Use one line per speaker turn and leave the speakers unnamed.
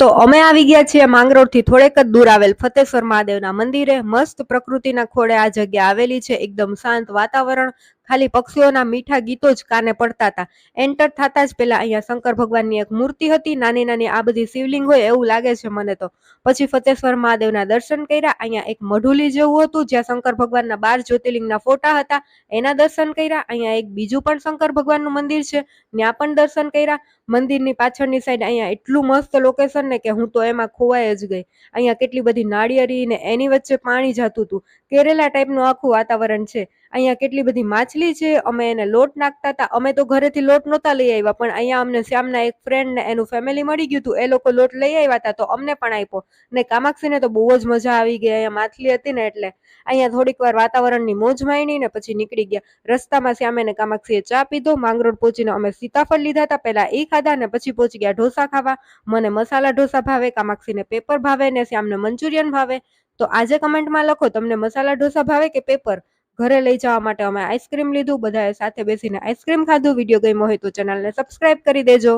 તો અમે આવી ગયા છીએ માંગરોળથી થોડેક જ દૂર આવેલ ફતેશ્વર મહાદેવના મંદિરે. મસ્ત પ્રકૃતિના ખોળે આ જગ્યા આવેલી છે. એકદમ શાંત વાતાવરણ, ખાલી પક્ષીઓના મીઠા ગીતો જ કાને પડતા હતા. એન્ટર થતા જ પહેલા અહીંયા શંકર ભગવાનની એક મૂર્તિ હતી. નાની નાની આ બધી શિવલિંગ હોય એવું લાગે છે મને તો. પછી ફતેશ્વર મહાદેવના દર્શન કર્યા. અહીંયા એક મઢુલી જેવું હતું, જ્યાં શંકર ભગવાનના બાર જ્યોતિર્લિંગના ફોટા હતા. એના દર્શન કર્યા. અહીંયા એક બીજું પણ શંકર ભગવાનનું મંદિર છે. ત્યાં પણ દર્શન કર્યા. મંદિરની પાછળની સાઈડ અહીંયા એટલું મસ્ત લોકેશન ને કે હું તો એમાં ખોવાઈ જ ગઈ. અહીંયા કેટલી બધી નાળિયેરી ને એની વચ્ચે પાણી જતું હતું. કેરેલા ટાઈપનું આખું વાતાવરણ છે. અહીંયા કેટલી બધી માછલી છે. અમે એને લોટ નાખતા હતા. અમે તો ઘરેથી લોટ નહોતા લઈ આવ્યા, પણ અહીંયા અમને શ્યામના એક ફ્રેન્ડ ને એનું ફેમિલી મળી ગયું હતું. એ લોકો લોટ લઈ આવ્યા હતા, તો અમને પણ આપ્યો. ને કામાક્ષીને તો બહુ જ મજા આવી ગઈ. અહીંયા માછલી હતી ને એટલે. અહીંયા થોડીક વાર વાતાવરણની મોજ માણી ને પછી નીકળી ગયા. રસ્તામાં શ્યામે ને કામાક્ષીએ ચા પીધો. માંગરોળ પહોંચીને અમે સીતાફળ લીધા હતા. પહેલા એ ખાધા ને પછી પહોંચી ગયા ઢોસા ખાવા. મને મસાલા ઢોસા ભાવે, કામાક્ષીને પેપર ભાવે ને શ્યામને મંચુરિયન ભાવે. તો આજે કમેન્ટમાં લખો તમને મસાલા ઢોસા ભાવે કે પેપર ઘરે લઈ જવા માટે અમે આઈસ્ક્રીમ લીધું, બધાએ સાથે બેસીને આઈસ્ક્રીમ ખાધું. વીડિયો ગમ્યો હોય તો ચેનલને સબસ્ક્રાઇબ કરી દેજો.